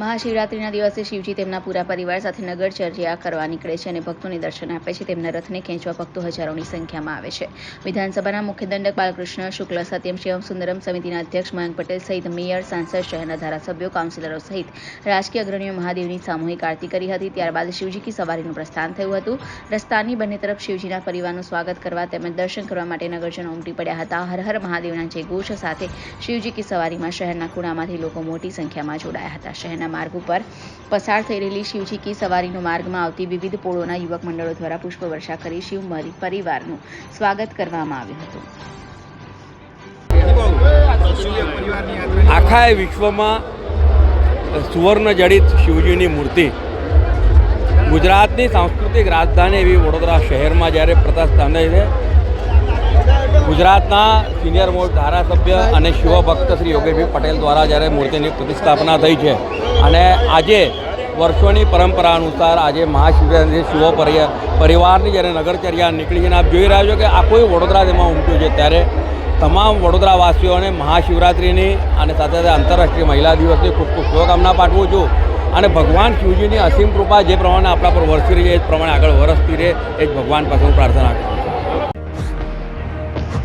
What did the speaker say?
મહાશિવરાત્રિના દિવસે શિવજી તેમના પૂરા પરિવાર સાથે નગરચર્યા કરવા નીકળે છે અને ભક્તોને દર્શન આપે છે. તેમના રથને ખેંચવા ભક્તો હજારોની સંખ્યામાં આવે છે. વિધાનસભાના મુખ્ય દંડક બાલકૃષ્ણ, શુક્લ, સત્યમ, શિવમ, સુંદરમ સમિતિના અધ્યક્ષ મયંક પટેલ સહિત મેયર, સાંસદ, શહેરના ધારાસભ્યો, કાઉન્સિલરો સહિત રાજકીય અગ્રણીઓ મહાદેવની સામૂહિક આરતી કરી હતી. ત્યારબાદ શિવજી કી સવારીનું પ્રસ્થાન થયું હતું. રસ્તાની બંને તરફ શિવજીના પરિવારનું સ્વાગત કરવા તેમજ દર્શન કરવા માટે નગરજનો ઉમટી પડ્યા હતા. હર હર મહાદેવના જય ઘોષ સાથે શિવજી કી સવારીમાં શહેરના ખૂણામાંથી લોકો મોટી સંખ્યામાં જોડાયા હતા. શહેરના માર્ગ ઉપર પસાર થઈ રહેલી શિવજી કી સવારીનો માર્ગમાં આવતી વિવિધ પોળોના યુવક મંડળો દ્વારા પુષ્પવર્ષા કરી શિવ પરિવારનું સ્વાગત કરવામાં આવ્યું હતું. આખા વિશ્વમાં સુવર્ણ જડિત શિવજીની મૂર્તિ. ગુજરાતની સાંસ્કૃતિક રાજધાની એવી વડોદરા શહેરમાં જ્યારે પ્રતિષ્ઠાને છે ગુજરાતના સિનિયર મોસ્ટ ધારાસભ્ય અને શિવભક્ત શ્રી યોગેશભાઈ પટેલ દ્વારા જ્યારે મૂર્તિની પ્રતિષ્ઠાપના થઈ છે અને આજે વર્ષોની પરંપરા અનુસાર આજે મહાશિવરાત્રી શિવ પરિવારની જ્યારે નગરચર્યા નીકળી છે અને આપ જોઈ રહ્યા છો કે આ કોઈ વડોદરા તેમાં ઉમટ્યું છે ત્યારે તમામ વડોદરાવાસીઓને મહાશિવરાત્રિની અને સાથે સાથે આંતરરાષ્ટ્રીય મહિલા દિવસની ખૂબ ખૂબ શુભકામના પાઠવું છું. અને ભગવાન શિવજીની અસીમ કૃપા જે પ્રમાણે આપણા પર વરસી રહી છે, એ પ્રમાણે આગળ વરસતી રહે, એ જ ભગવાન પાસે પ્રાર્થના કરું